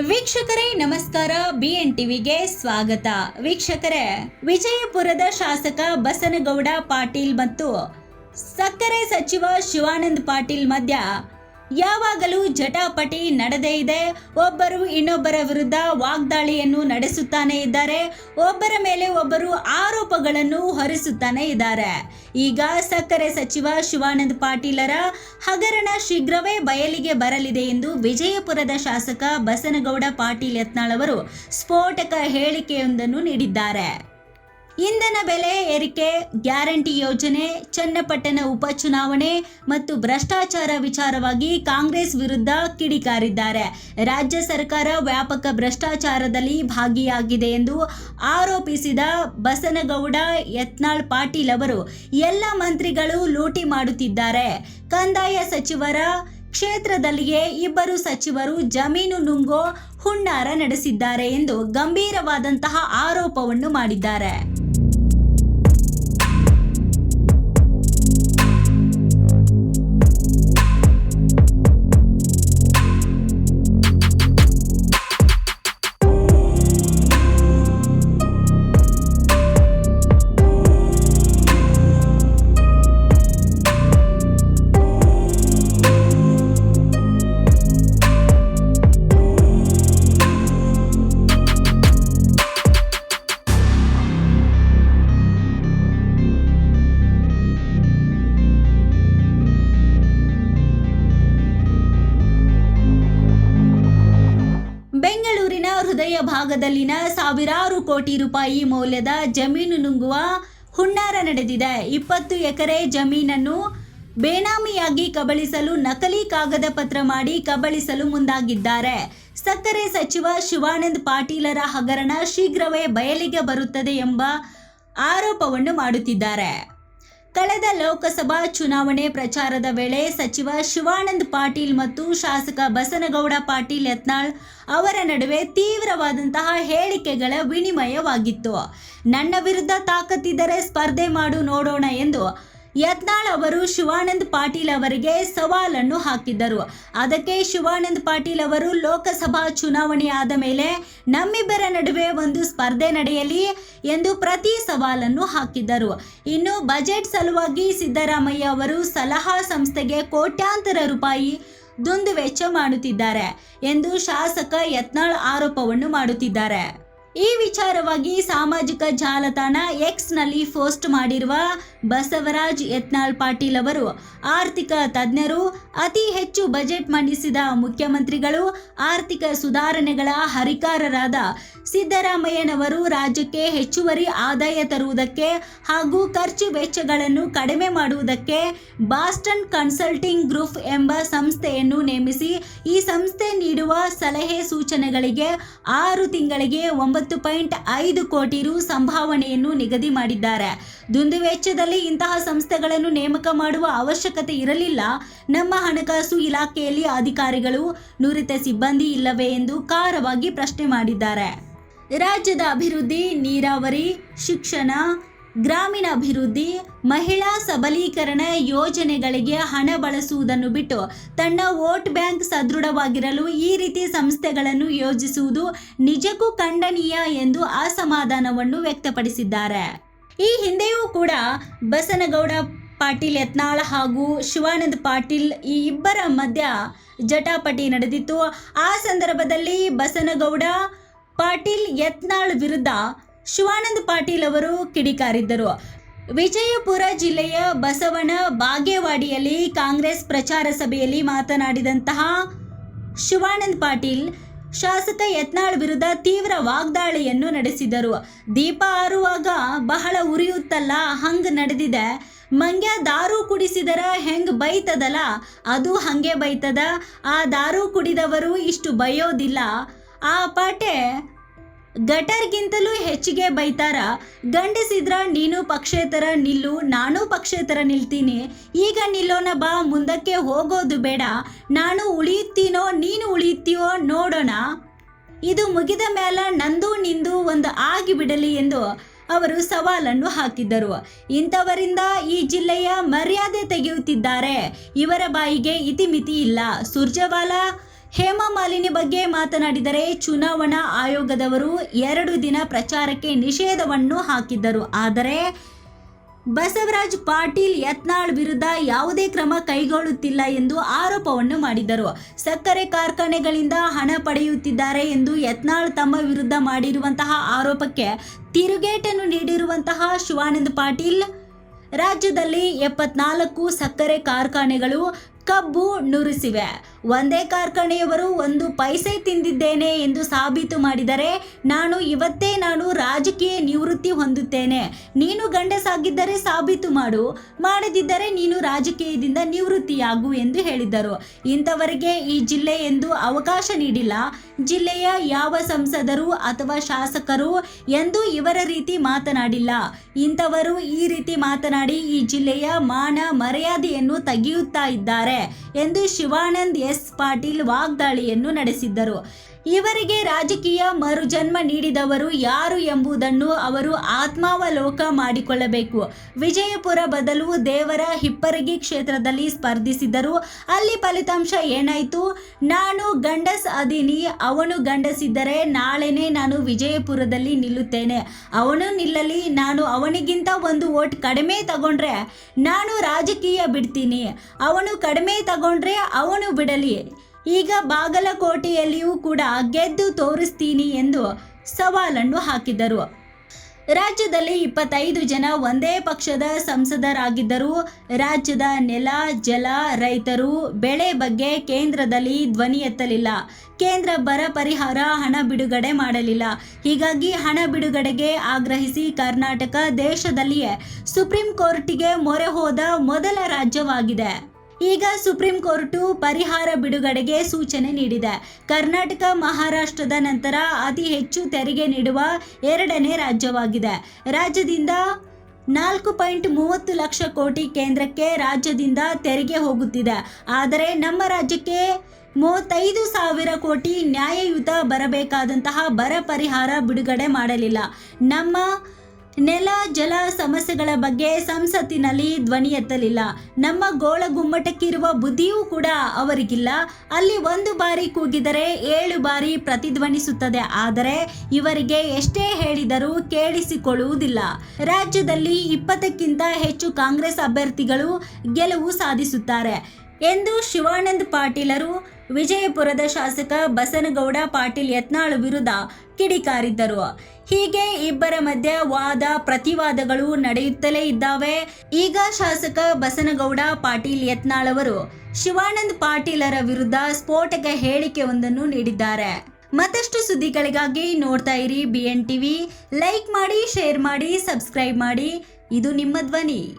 ವೀಕ್ಷಕರೇ, ನಮಸ್ಕಾರ. B N ಟಿವಿಗೆ ಸ್ವಾಗತ. ವೀಕ್ಷಕರೇ, ವಿಜಯಪುರದ ಶಾಸಕ ಬಸನಗೌಡ ಪಾಟೀಲ್ ಮತ್ತು ಸಕ್ಕರೆ ಸಚಿವ ಶಿವಾನಂದ್ ಪಾಟೀಲ್ ಮಧ್ಯ ಯಾವಾಗಲೂ ಜಟಾಪಟಿ ನಡೆದೇ ಇದೆ. ಒಬ್ಬರು ಇನ್ನೊಬ್ಬರ ವಿರುದ್ಧ ವಾಗ್ದಾಳಿಯನ್ನು ನಡೆಸುತ್ತಾನೆ ಇದ್ದಾರೆ. ಒಬ್ಬರ ಮೇಲೆ ಒಬ್ಬರು ಆರೋಪಗಳನ್ನು ಹೊರಿಸುತ್ತಾನೆ ಇದ್ದಾರೆ. ಈಗ ಸಕ್ಕರೆ ಸಚಿವ ಶಿವಾನಂದ ಪಾಟೀಲರ ಹಗರಣ ಶೀಘ್ರವೇ ಬಯಲಿಗೆ ಬರಲಿದೆ ಎಂದು ವಿಜಯಪುರದ ಶಾಸಕ ಬಸನಗೌಡ ಪಾಟೀಲ್ ಯತ್ನಾಳ್ ಅವರು ಸ್ಫೋಟಕ ಹೇಳಿಕೆಯೊಂದನ್ನು ನೀಡಿದ್ದಾರೆ. ಇಂಧನ ಬೆಲೆ ಏರಿಕೆ, ಗ್ಯಾರಂಟಿ ಯೋಜನೆ, ಚನ್ನಪಟ್ಟಣ ಉಪಚುನಾವಣೆ ಮತ್ತು ಭ್ರಷ್ಟಾಚಾರ ವಿಚಾರವಾಗಿ ಕಾಂಗ್ರೆಸ್ ವಿರುದ್ಧ ಕಿಡಿಕಾರಿದ್ದಾರೆ. ರಾಜ್ಯ ಸರ್ಕಾರ ವ್ಯಾಪಕ ಭ್ರಷ್ಟಾಚಾರದಲ್ಲಿ ಭಾಗಿಯಾಗಿದೆ ಎಂದು ಆರೋಪಿಸಿದ ಬಸನಗೌಡ, ಯತ್ನಾಳ್ ಪಾಟೀಲ್ ಅವರು ಎಲ್ಲ ಮಂತ್ರಿಗಳು ಲೂಟಿ ಮಾಡುತ್ತಿದ್ದಾರೆ. ಕಂದಾಯ ಸಚಿವರ ಕ್ಷೇತ್ರದಲ್ಲಿಯೇ ಇಬ್ಬರು ಸಚಿವರು ಜಮೀನು ನುಂಗೋ ಹುನ್ನಾರ ನಡೆಸಿದ್ದಾರೆ ಎಂದು ಗಂಭೀರವಾದಂತಹ ಆರೋಪವನ್ನು ಮಾಡಿದ್ದಾರೆ. ಹೃದಯ ಭಾಗದಲ್ಲಿನ ಸಾವಿರಾರು ಕೋಟಿ ರೂಪಾಯಿ ಮೌಲ್ಯದ ಜಮೀನು ನುಂಗುವ ಹುನ್ನಾರ ನಡೆದಿದೆ. ಇಪ್ಪತ್ತು ಎಕರೆ ಜಮೀನನ್ನು ಬೇನಾಮಿಯಾಗಿ ಕಬಳಿಸಲು ನಕಲಿ ಕಾಗದ ಪತ್ರ ಮಾಡಿ ಕಬಳಿಸಲು ಮುಂದಾಗಿದ್ದಾರೆ. ಸಕ್ಕರೆ ಸಚಿವ ಶಿವಾನಂದ್ ಪಾಟೀಲರ ಹಗರಣ ಶೀಘ್ರವೇ ಬಯಲಿಗೆ ಬರುತ್ತದೆ ಎಂಬ ಆರೋಪವನ್ನು ಮಾಡುತ್ತಿದ್ದಾರೆ. ಕಳೆದ ಲೋಕಸಭಾ ಚುನಾವಣೆ ಪ್ರಚಾರದ ವೇಳೆ ಸಚಿವ ಶಿವಾನಂದ್ ಪಾಟೀಲ್ ಮತ್ತು ಶಾಸಕ ಬಸನಗೌಡ ಪಾಟೀಲ್ ಯತ್ನಾಳ್ ಅವರ ನಡುವೆ ತೀವ್ರವಾದಂತಹ ಹೇಳಿಕೆಗಳ ವಿನಿಮಯವಾಗಿತ್ತು. ನನ್ನ ವಿರುದ್ಧ ತಾಕತ್ತಿದ್ದರೆ ಸ್ಪರ್ಧೆ ಮಾಡು ನೋಡೋಣ ಎಂದು ಯತ್ನಾಳ್ ಅವರು ಶಿವಾನಂದ್ ಪಾಟೀಲ್ ಅವರಿಗೆ ಸವಾಲನ್ನು ಹಾಕಿದ್ದರು. ಅದಕ್ಕೆ ಶಿವಾನಂದ್ ಪಾಟೀಲ್ ಅವರು ಲೋಕಸಭಾ ಚುನಾವಣೆ ಆದ ಮೇಲೆ ನಮ್ಮಿಬ್ಬರ ನಡುವೆ ಒಂದು ಸ್ಪರ್ಧೆ ನಡೆಯಲಿ ಎಂದು ಪ್ರತಿ ಸವಾಲನ್ನು ಹಾಕಿದ್ದರು. ಇನ್ನು ಬಜೆಟ್ ಸಲುವಾಗಿ ಸಿದ್ದರಾಮಯ್ಯ ಅವರು ಸಲಹಾ ಸಂಸ್ಥೆಗೆ ಕೋಟ್ಯಾಂತರ ರೂಪಾಯಿ ದುಂದುವೆಚ್ಚ ಮಾಡುತ್ತಿದ್ದಾರೆ ಎಂದು ಶಾಸಕ ಯತ್ನಾಳ್ ಆರೋಪವನ್ನು ಮಾಡುತ್ತಿದ್ದಾರೆ. ಈ ವಿಚಾರವಾಗಿ ಸಾಮಾಜಿಕ ಜಾಲತಾಣ ಎಕ್ಸ್ನಲ್ಲಿ ಪೋಸ್ಟ್ ಮಾಡಿರುವ ಬಸವರಾಜ್ ಯತ್ನಾಳ್ ಪಾಟೀಲ್ ಅವರು, ಆರ್ಥಿಕ ತಜ್ಞರು, ಅತಿ ಹೆಚ್ಚು ಬಜೆಟ್ ಮಂಡಿಸಿದ ಮುಖ್ಯಮಂತ್ರಿಗಳು, ಆರ್ಥಿಕ ಸುಧಾರಣೆಗಳ ಹರಿಕಾರರಾದ ಸಿದ್ದರಾಮಯ್ಯನವರು ರಾಜ್ಯಕ್ಕೆ ಹೆಚ್ಚುವರಿ ಆದಾಯ ತರುವುದಕ್ಕೆ ಹಾಗೂ ಖರ್ಚು ವೆಚ್ಚಗಳನ್ನು ಕಡಿಮೆ ಮಾಡುವುದಕ್ಕೆ ಬಾಸ್ಟನ್ ಕನ್ಸಲ್ಟಿಂಗ್ ಗ್ರೂಪ್ ಎಂಬ ಸಂಸ್ಥೆಯನ್ನು ನೇಮಿಸಿ ಈ ಸಂಸ್ಥೆ ನೀಡುವ ಸಲಹೆ ಸೂಚನೆಗಳಿಗೆ ಆರು ತಿಂಗಳಿಗೆ ಒಂಬತ್ತು ಪಾಯಿಂಟ್ ಐದು ಕೋಟಿ ರು ಸಂಭಾವನೆಯನ್ನು ನಿಗದಿ ಮಾಡಿದ್ದಾರೆ. ದುಂದು ವೆಚ್ಚದಲ್ಲಿ ಇಂತಹ ಸಂಸ್ಥೆಗಳನ್ನು ನೇಮಕ ಮಾಡುವ ಅವಶ್ಯಕತೆ ಇರಲಿಲ್ಲ. ನಮ್ಮ ಹಣಕಾಸು ಇಲಾಖೆಯಲ್ಲಿ ಅಧಿಕಾರಿಗಳು ನುರಿತ ಸಿಬ್ಬಂದಿ ಇಲ್ಲವೇ ಎಂದು ಖಾರವಾಗಿ ಪ್ರಶ್ನೆ ಮಾಡಿದ್ದಾರೆ. ರಾಜ್ಯದ ಅಭಿವೃದ್ಧಿ, ನೀರಾವರಿ, ಶಿಕ್ಷಣ, ಗ್ರಾಮೀಣ ಅಭಿವೃದ್ಧಿ, ಮಹಿಳಾ ಸಬಲೀಕರಣ ಯೋಜನೆಗಳಿಗೆ ಹಣ ಬಳಸುವುದನ್ನು ಬಿಟ್ಟು ತನ್ನ ವೋಟ್ ಬ್ಯಾಂಕ್ ಸದೃಢವಾಗಿರಲು ಈ ರೀತಿ ಸಂಸ್ಥೆಗಳನ್ನು ಯೋಜಿಸುವುದು ನಿಜಕ್ಕೂ ಖಂಡನೀಯ ಎಂದು ಅಸಮಾಧಾನವನ್ನು ವ್ಯಕ್ತಪಡಿಸಿದ್ದಾರೆ. ಈ ಹಿಂದೆಯೂ ಕೂಡ ಬಸನಗೌಡ ಪಾಟೀಲ್, ಯತ್ನಾಳ ಹಾಗೂ ಶಿವಾನಂದ ಪಾಟೀಲ್ ಈ ಇಬ್ಬರ ಮಧ್ಯ ಜಟಾಪಟಿ ನಡೆದಿತ್ತು. ಆ ಸಂದರ್ಭದಲ್ಲಿ ಬಸನಗೌಡ ಪಾಟೀಲ್ ಯತ್ನಾಳ್ ವಿರುದ್ಧ ಶಿವಾನಂದ್ ಪಾಟೀಲ್ ಅವರು ಕಿಡಿಕಾರಿದ್ದರು. ವಿಜಯಪುರ ಜಿಲ್ಲೆಯ ಬಸವನ ಬಾಗೇವಾಡಿಯಲ್ಲಿ ಕಾಂಗ್ರೆಸ್ ಪ್ರಚಾರ ಸಭೆಯಲ್ಲಿ ಮಾತನಾಡಿದಂತಹ ಶಿವಾನಂದ್ ಪಾಟೀಲ್ ಶಾಸಕ ಯತ್ನಾಳ್ ವಿರುದ್ಧ ತೀವ್ರ ವಾಗ್ದಾಳಿಯನ್ನು ನಡೆಸಿದರು. ದೀಪ ಆರುವಾಗ ಬಹಳ ಉರಿಯುತ್ತಲ್ಲ, ಹಂಗ್ ನಡೆದಿದೆ. ಮಂಗ್ಯ ದಾರು ಕುಡಿಸಿದರ ಹೆಂಗ್ ಬೈತದಲ್ಲ ಅದು ಹಂಗೆ ಬೈತದ. ಆ ದಾರು ಕುಡಿದವರು ಇಷ್ಟು ಬೈಯೋದಿಲ್ಲ. ಆ ಪಾಟೆ ಗಟರ್ಗಿಂತಲೂ ಹೆಚ್ಚಿಗೆ ಬೈತಾರ. ಗಂಡಸಿದ್ರ ನೀನು ಪಕ್ಷೇತರ ನಿಲ್ಲು, ನಾನು ಪಕ್ಷೇತರ ನಿಲ್ತೀನಿ. ಈಗ ನಿಲ್ಲೋಣ ಬಾ, ಮುಂದಕ್ಕೆ ಹೋಗೋದು ಬೇಡ. ನಾನು ಉಳಿಯುತ್ತೀನೋ, ನೀನು ಉಳಿಯುತ್ತೀಯೋ ನೋಡೋಣ. ಇದು ಮುಗಿದ ಮೇಲೆ ನಂದು ನಿಂದು ಒಂದು ಆಗಿಬಿಡಲಿ ಎಂದು ಅವರು ಸವಾಲನ್ನು ಹಾಕಿದ್ದರು. ಇಂಥವರಿಂದ ಈ ಜಿಲ್ಲೆಯ ಮರ್ಯಾದೆ ತೆಗೆಯುತ್ತಿದ್ದಾರೆ. ಇವರ ಬಾಯಿಗೆ ಇತಿಮಿತಿ ಇಲ್ಲ. ಸುರ್ಜವಾಲಾ ಹೇಮಾ ಮಾಲಿನಿ ಬಗ್ಗೆ ಮಾತನಾಡಿದರೆ ಚುನಾವಣಾ ಆಯೋಗದವರು ಎರಡು ದಿನ ಪ್ರಚಾರಕ್ಕೆ ನಿಷೇಧವನ್ನು ಹಾಕಿದ್ದರು. ಆದರೆ ಬಸವರಾಜ್ ಪಾಟೀಲ್ ಯತ್ನಾಳ್ ವಿರುದ್ಧ ಯಾವುದೇ ಕ್ರಮ ಕೈಗೊಳ್ಳುತ್ತಿಲ್ಲ ಎಂದು ಆರೋಪವನ್ನು ಮಾಡಿದರು ಸಕ್ಕರೆ ಕಾರ್ಖಾನೆಗಳಿಂದ ಹಣ ಪಡೆಯುತ್ತಿದ್ದಾರೆ ಎಂದು ಯತ್ನಾಳ್ ತಮ್ಮ ವಿರುದ್ಧ ಮಾಡಿರುವಂತಹ ಆರೋಪಕ್ಕೆ ತಿರುಗೇಟನ್ನು ನೀಡಿರುವಂತಹ ಶಿವಾನಂದ ಪಾಟೀಲ್, ರಾಜ್ಯದಲ್ಲಿ ಎಪ್ಪತ್ನಾಲ್ಕು ಸಕ್ಕರೆ ಕಾರ್ಖಾನೆಗಳು ಕಬ್ಬು ನುರಿಸಿವೆ. ಒಂದೇ ಕಾರ್ಖಾನೆಯವರು ಒಂದು ಪೈಸೆ ತಿಂದಿದ್ದೇನೆ ಎಂದು ಸಾಬೀತು ಮಾಡಿದರೆ ನಾನು ಇವತ್ತೇ ನಾನು ರಾಜಕೀಯ ನಿವೃತ್ತಿ ಹೊಂದುತ್ತೇನೆ. ನೀನು ಗಂಡಸಾಗಿದ್ದರೆ ಸಾಬೀತು ಮಾಡು. ಮಾಡದಿದ್ದರೆ ನೀನು ರಾಜಕೀಯದಿಂದ ನಿವೃತ್ತಿಯಾಗು ಎಂದು ಹೇಳಿದ್ದರು ಇಂಥವರಿಗೆ ಈ ಜಿಲ್ಲೆ ಎಂದು ಅವಕಾಶ ನೀಡಿಲ್ಲ. ಜಿಲ್ಲೆಯ ಯಾವ ಸಂಸದರು ಅಥವಾ ಶಾಸಕರು ಎಂದು ಇವರ ರೀತಿ ಮಾತನಾಡಿಲ್ಲ. ಇಂಥವರು ಈ ರೀತಿ ಮಾತನಾಡಿ ಈ ಜಿಲ್ಲೆಯ ಮಾನ ಮರ್ಯಾದೆಯನ್ನು ತೆಗೆಯುತ್ತಾ ಇದ್ದಾರೆ. ಎಂದು ಶಿವಾನಂದ್ ಎಸ್ ಪಾಟೀಲ್ ವಾಗ್ದಾಳಿಯನ್ನು ನಡೆಸಿದ್ದರು. ಇವರಿಗೆ ರಾಜಕೀಯ ಮರುಜನ್ಮ ನೀಡಿದವರು ಯಾರು ಎಂಬುದನ್ನು ಅವರು ಆತ್ಮಾವಲೋಕ ಮಾಡಿಕೊಳ್ಳಬೇಕು. ವಿಜಯಪುರ ಬದಲು ದೇವರ ಹಿಪ್ಪರಗಿ ಕ್ಷೇತ್ರದಲ್ಲಿ ಸ್ಪರ್ಧಿಸಿದರು. ಅಲ್ಲಿ ಫಲಿತಾಂಶ ಏನಾಯಿತು? ನಾನು ಗಂಡಸ್ ಅದೀನಿ, ಅವನು ಗಂಡಸಿದ್ದರೆ ನಾಳೆನೇ ನಾನು ವಿಜಯಪುರದಲ್ಲಿ ನಿಲ್ಲುತ್ತೇನೆ. ಅವನು ನಿಲ್ಲಲಿ, ನಾನು ಅವನಿಗಿಂತ ಒಂದು ಓಟ್ ಕಡಿಮೆ ತಗೊಂಡ್ರೆ ನಾನು ರಾಜಕೀಯ ಬಿಡ್ತೀನಿ. ಅವನು ಕಡಿಮೆ ತಗೊಂಡ್ರೆ ಅವನು ಬಿಡಲಿ. ಈಗ ಬಾಗಲಕೋಟೆಯಲ್ಲಿಯೂ ಕೂಡ ಗೆದ್ದು ತೋರಿಸ್ತೀನಿ ಎಂದು ಸವಾಲನ್ನು ಹಾಕಿದರು ರಾಜ್ಯದಲ್ಲಿ ಇಪ್ಪತ್ತೈದು ಜನ ಒಂದೇ ಪಕ್ಷದ ಸಂಸದರಾಗಿದ್ದರೂ ರಾಜ್ಯದ ನೆಲ, ಜಲ ರೈತರು ಬೆಳೆ ಬಗ್ಗೆ ಕೇಂದ್ರದಲ್ಲಿ ಧ್ವನಿ ಎತ್ತಲಿಲ್ಲ. ಕೇಂದ್ರ ಬರ ಪರಿಹಾರ ಹಣ ಬಿಡುಗಡೆ ಮಾಡಲಿಲ್ಲ. ಹೀಗಾಗಿ ಹಣ ಬಿಡುಗಡೆಗೆ ಆಗ್ರಹಿಸಿ ಕರ್ನಾಟಕ ದೇಶದಲ್ಲಿಯೇ ಸುಪ್ರೀಂ ಕೋರ್ಟಿಗೆ ಮೊರೆ ಹೋದ ಮೊದಲ ರಾಜ್ಯವಾಗಿದೆ. ಈಗ ಸುಪ್ರೀಂ ಕೋರ್ಟು ಪರಿಹಾರ ಬಿಡುಗಡೆಗೆ ಸೂಚನೆ ನೀಡಿದೆ. ಕರ್ನಾಟಕ, ಮಹಾರಾಷ್ಟ್ರದ ನಂತರ ಅತಿ ಹೆಚ್ಚು ತೆರಿಗೆ ನೀಡುವ ಎರಡನೇ ರಾಜ್ಯವಾಗಿದೆ. ರಾಜ್ಯದಿಂದ ನಾಲ್ಕು ಪಾಯಿಂಟ್ ಮೂವತ್ತು ಲಕ್ಷ ಕೋಟಿ ಕೇಂದ್ರಕ್ಕೆ ರಾಜ್ಯದಿಂದ ತೆರಿಗೆ ಹೋಗುತ್ತಿದೆ. ಆದರೆ ನಮ್ಮ ರಾಜ್ಯಕ್ಕೆ ಮೂವತ್ತೈದು ಸಾವಿರ ಕೋಟಿ ನ್ಯಾಯಯುತ ಬರಬೇಕಾದಂತಹ ಬರ ಪರಿಹಾರ ಬಿಡುಗಡೆ ಮಾಡಲಿಲ್ಲ. ನಮ್ಮ ನೆಲ, ಜಲ ಸಮಸ್ಯೆಗಳ ಬಗ್ಗೆ ಸಂಸತ್ತಿನಲ್ಲಿ ಧ್ವನಿ ಎತ್ತಲಿಲ್ಲ. ನಮ್ಮ ಗೋಳ ಗುಮ್ಮಟಕ್ಕಿರುವ ಬುದ್ಧಿಯೂ ಕೂಡ ಅವರಿಗಿಲ್ಲ. ಅಲ್ಲಿ ಒಂದು ಬಾರಿ ಕೂಗಿದರೆ ಏಳು ಬಾರಿ ಪ್ರತಿಧ್ವನಿಸುತ್ತದೆ. ಆದರೆ ಇವರಿಗೆ ಎಷ್ಟೇ ಹೇಳಿದರೂ ಕೇಳಿಸಿಕೊಳ್ಳುವುದಿಲ್ಲ. ರಾಜ್ಯದಲ್ಲಿ ಇಪ್ಪತ್ತಕ್ಕಿಂತ ಹೆಚ್ಚು ಕಾಂಗ್ರೆಸ್ ಅಭ್ಯರ್ಥಿಗಳು ಗೆಲುವು ಸಾಧಿಸುತ್ತಾರೆ. ಎಂದು ಶಿವಾನಂದ್ ಪಾಟೀಲರು ವಿಜಯಪುರದ ಶಾಸಕ ಬಸನಗೌಡ ಪಾಟೀಲ್ ಯತ್ನಾಳ್ ವಿರುದ್ಧ ಕಿಡಿಕಾರಿದ್ದರು. ಹೀಗೆ ಇಬ್ಬರ ಮಧ್ಯೆ ವಾದ ಪ್ರತಿವಾದಗಳು ನಡೆಯುತ್ತಲೇ ಇದ್ದಾವೆ. ಈಗ ಶಾಸಕ ಬಸನಗೌಡ ಪಾಟೀಲ್ ಯತ್ನಾಳ್ ಅವರು ಶಿವಾನಂದ್ ಪಾಟೀಲರ ವಿರುದ್ಧ ಸ್ಫೋಟಕ ಹೇಳಿಕೆ ಒಂದನ್ನು ನೀಡಿದ್ದಾರೆ. ಮತ್ತಷ್ಟು ಸುದ್ದಿಗಳಿಗಾಗಿ ನೋಡ್ತಾ ಇರಿ ಬಿ ಎನ್ ಟಿವಿ ಲೈಕ್ ಮಾಡಿ, ಶೇರ್ ಮಾಡಿ, ಸಬ್ಸ್ಕ್ರೈಬ್ ಮಾಡಿ. ಇದು ನಿಮ್ಮ ಧ್ವನಿ.